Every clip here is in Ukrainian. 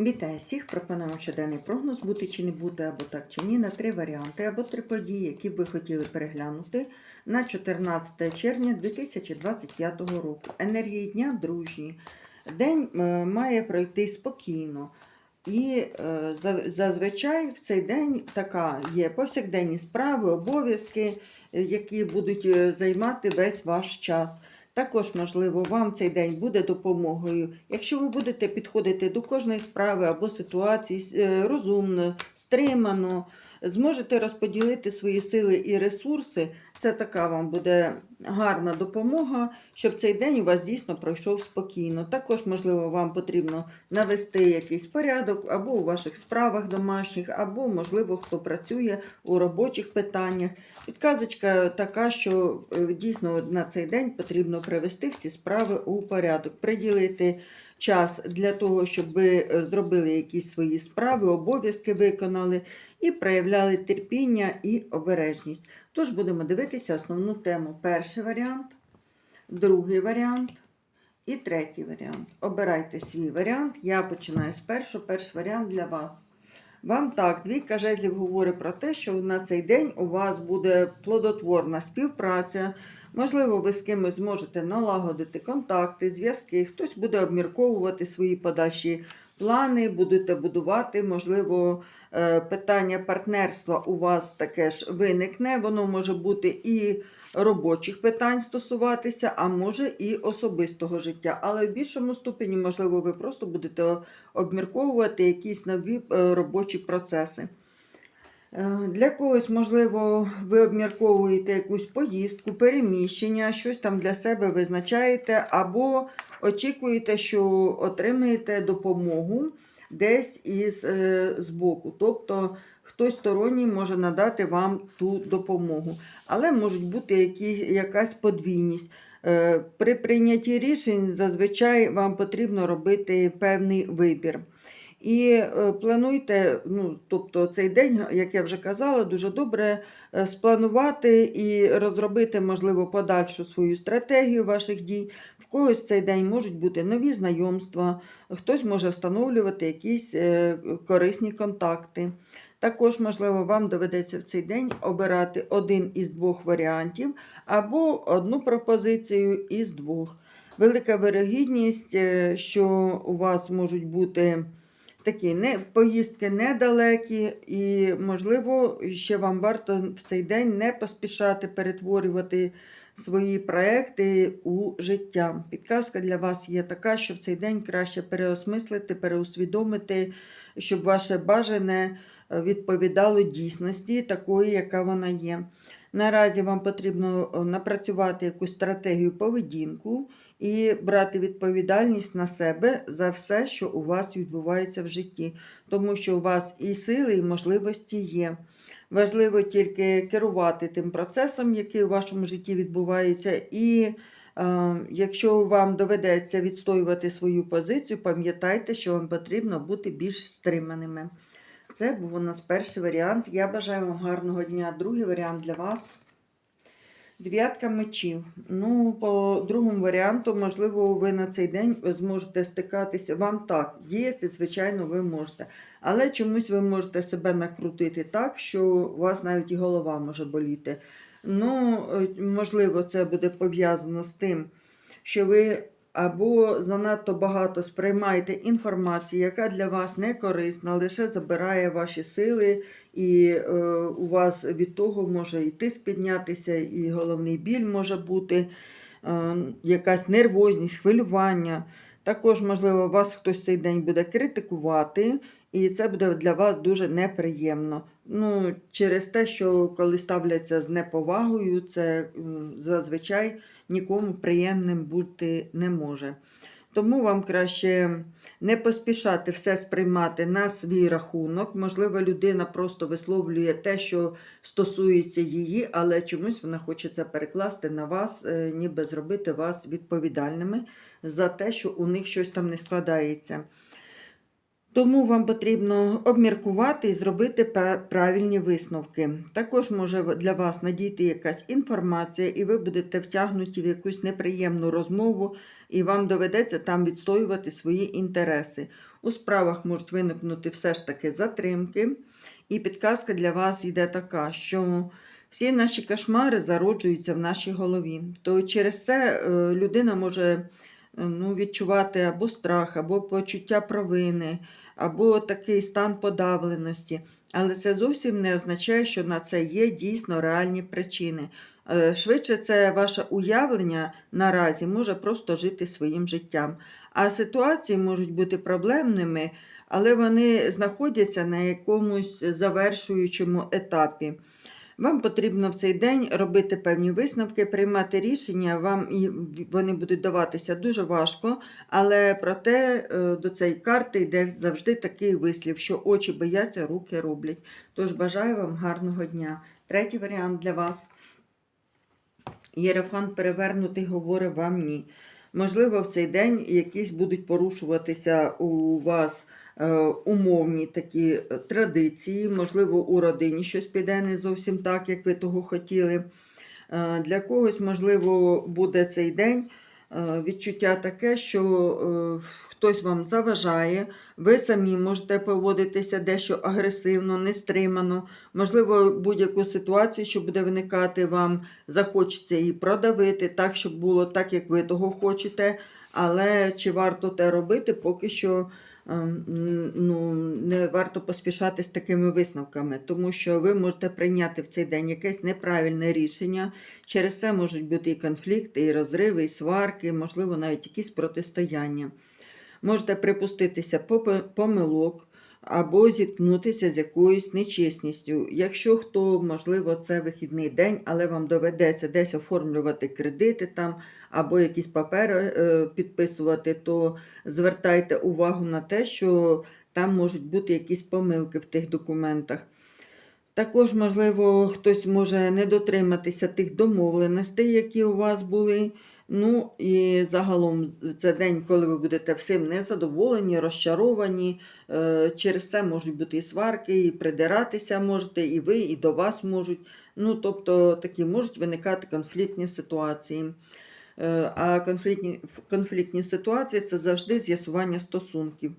Вітаю всіх! Пропонуємо щоденний прогноз бути чи не бути, або так чи ні, на три варіанти, або три події, які б ви хотіли переглянути на 14 червня 2025 року. Енергії дня дружні. День е, має пройти спокійно. І е, за- зазвичай в цей день така є повсякденні справи, обов'язки, е, які будуть займати весь ваш час. Також, можливо, вам цей день буде допомогою. Якщо ви будете підходити до кожної справи або ситуації е, розумно, стримано, зможете розподілити свої сили і ресурси, це така вам буде гарна допомога, щоб цей день у вас дійсно пройшов спокійно. Також, можливо, вам потрібно навести якийсь порядок або у ваших справах домашніх, або, можливо, хто працює у робочих питаннях. Підказочка така, що е, дійсно на цей день потрібно привести всі справи у порядок, приділити час для того, щоб ви е, зробили якісь свої справи, обов'язки виконали і проявляли терпіння і обережність. Тож будемо дивитися основну тему. Перший варіант, другий варіант і третій варіант. Обирайте свій варіант. Я починаю з першого. Перший варіант для вас. Вам так, двійка жезлів говорить про те, що на цей день у вас буде плодотворна співпраця. Можливо, ви з кимось зможете налагодити контакти, зв'язки, хтось буде обмірковувати свої подальші плани, будете будувати. Можливо, е, питання партнерства у вас таке ж виникне. Воно може бути і робочих питань стосуватися, а може і особистого життя. Але в більшому ступені, можливо, ви просто будете обмірковувати якісь нові е, робочі процеси. Е, Для когось, можливо, ви обмірковуєте якусь поїздку, переміщення, щось там для себе визначаєте, або очікуєте, що отримаєте допомогу десь із е, збоку. Тобто хтось сторонній може надати вам ту допомогу. Але можуть бути які, якась подвійність. Е, При прийнятті рішень зазвичай вам потрібно робити певний вибір. І е, плануйте, ну, тобто цей день, як я вже казала, дуже добре е, спланувати і розробити, можливо, подальшу свою стратегію ваших дій. В когось цей день можуть бути нові знайомства, хтось може встановлювати якісь е, корисні контакти. Також, можливо, вам доведеться в цей день обирати один із двох варіантів або одну пропозицію із двох. Велика вирогідність, що у вас можуть бути такі не, поїздки недалекі, і, можливо, ще вам варто в цей день не поспішати перетворювати свої проекти у життя. Підказка для вас є така, що в цей день краще переосмислити, переусвідомити, щоб ваше бажане е, відповідало дійсності, такої, яка вона є. Наразі вам потрібно е, напрацювати якусь стратегію поведінку і брати відповідальність на себе за все, що у вас відбувається в житті, тому що у вас і сили, і можливості є. Важливо тільки керувати тим процесом, який у вашому житті відбувається, і е, якщо вам доведеться відстоювати свою позицію, пам'ятайте, що вам потрібно бути більш стриманими. Це був у нас перший варіант. Я бажаю вам гарного дня. Другий варіант для вас. Дев'ятка мечів. Ну, по другому варіанту, можливо, ви на цей день зможете стикатися. Вам так, діяти, звичайно, ви можете. Але чомусь ви можете себе накрутити так, що у вас навіть і голова може боліти. Ну, е, можливо, це буде пов'язано з тим, що ви або занадто багато сприймаєте інформації, яка для вас не корисна, лише забирає ваші сили, і е, у вас від того може і тиск піднятися, і головний біль може бути, е, якась нервозність, хвилювання. Також, можливо, вас хтось цей день буде критикувати, і це буде для вас дуже неприємно. Ну, через те, що коли ставляться з неповагою, це зазвичай нікому приємним бути не може. Тому вам краще не поспішати все сприймати на свій рахунок. Можливо, людина просто висловлює те, що стосується її, але чомусь вона хоче це перекласти на вас, е, ніби зробити вас відповідальними за те, що у них щось там не складається. Тому вам потрібно обміркувати і зробити правильні висновки. Також може для вас надійти якась інформація, і ви будете втягнуті в якусь неприємну розмову, і вам доведеться там відстоювати свої інтереси. У справах можуть виникнути все ж таки затримки. І підказка для вас йде така, що всі наші кошмари зароджуються в нашій голові. То через це е, людина може ну, відчувати або страх, або почуття провини, або такий стан подавленості. Але це зовсім не означає, що на це є дійсно реальні причини. Е, Швидше це ваше уявлення наразі може просто жити своїм життям. А ситуації можуть бути проблемними, але вони знаходяться на якомусь завершуючому етапі. Вам потрібно в цей день робити певні висновки, приймати рішення. Вам вони будуть даватися дуже важко, але проте е, до цієї карти йде завжди такий вислів, що очі бояться, руки роблять. Тож бажаю вам гарного дня. Третій варіант для вас. Єрофант перевернутий говорить вам ні. Можливо, в цей день якісь будуть порушуватися у вас умовні такі е, традиції, можливо, у родині щось піде не зовсім так, як ви того хотіли. Е, Для когось, можливо, буде цей день е, відчуття таке, що е, хтось вам заважає, ви самі можете поводитися дещо агресивно, нестримано. Можливо, будь-яку ситуацію, що буде виникати, вам захочеться її продавити так, щоб було так, як ви того хочете. Але чи варто те робити, поки що ну, не варто поспішати з такими висновками, тому що ви можете прийняти в цей день якесь неправильне рішення. Через це можуть бути і конфлікти, і розриви, і сварки, можливо, навіть якісь протистояння. Можете припуститися помилок або зіткнутися з якоюсь нечесністю. Якщо хто, можливо, це вихідний день, але вам доведеться десь оформлювати кредити там або якісь папери е, підписувати, то звертайте увагу на те, що там можуть бути якісь помилки в тих документах. Також, можливо, хтось може не дотриматися тих домовленостей, які у вас були. Ну і загалом це день, коли ви будете всім незадоволені, розчаровані. Е, Через це можуть бути і сварки, і придиратися можете, і ви, і до вас можуть. Ну, тобто такі можуть виникати конфліктні ситуації. Е, А конфліктні, конфліктні ситуації це завжди з'ясування стосунків.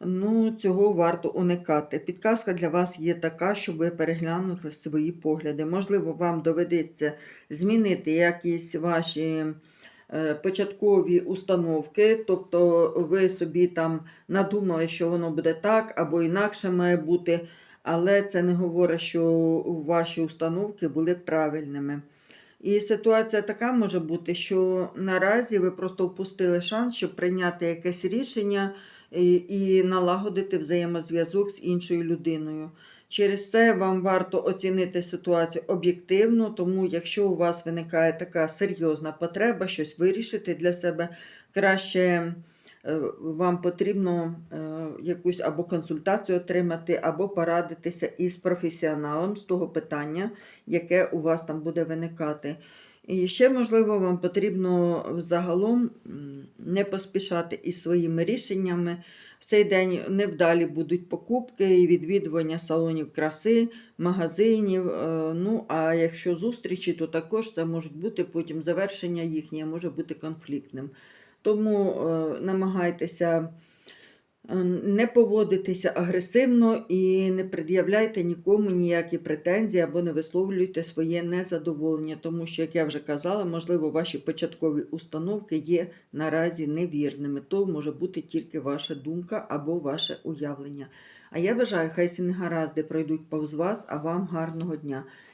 Ну, цього варто уникати. Підказка для вас є така, щоб ви переглянули свої погляди. Можливо, вам доведеться змінити якісь ваші е, початкові установки, тобто ви собі там надумали, що воно буде так або інакше має бути, але це не говорить, що ваші установки були правильними. І ситуація така може бути, що наразі ви просто впустили шанс, щоб прийняти якесь рішення і, налагодити взаємозв'язок з іншою людиною. Через це вам варто оцінити ситуацію об'єктивно, тому якщо у вас виникає така серйозна потреба щось вирішити для себе, краще е, вам потрібно е, якусь або консультацію отримати, або порадитися із професіоналом з того питання, яке у вас там буде виникати. І ще, можливо, вам потрібно загалом м, не поспішати із своїми рішеннями. В цей день невдалі будуть покупки і відвідування салонів краси, магазинів. е, Ну, а якщо зустрічі, то також це можуть бути потім завершення їхнє, може бути конфліктним. Тому е, намагайтеся не поводитися агресивно і не пред'являйте нікому ніякі претензії або не висловлюйте своє незадоволення, тому що, як я вже казала, можливо, ваші початкові установки є наразі невірними. То може бути тільки ваша думка або ваше уявлення. А я бажаю, хай ці негаразди пройдуть повз вас, а вам гарного дня.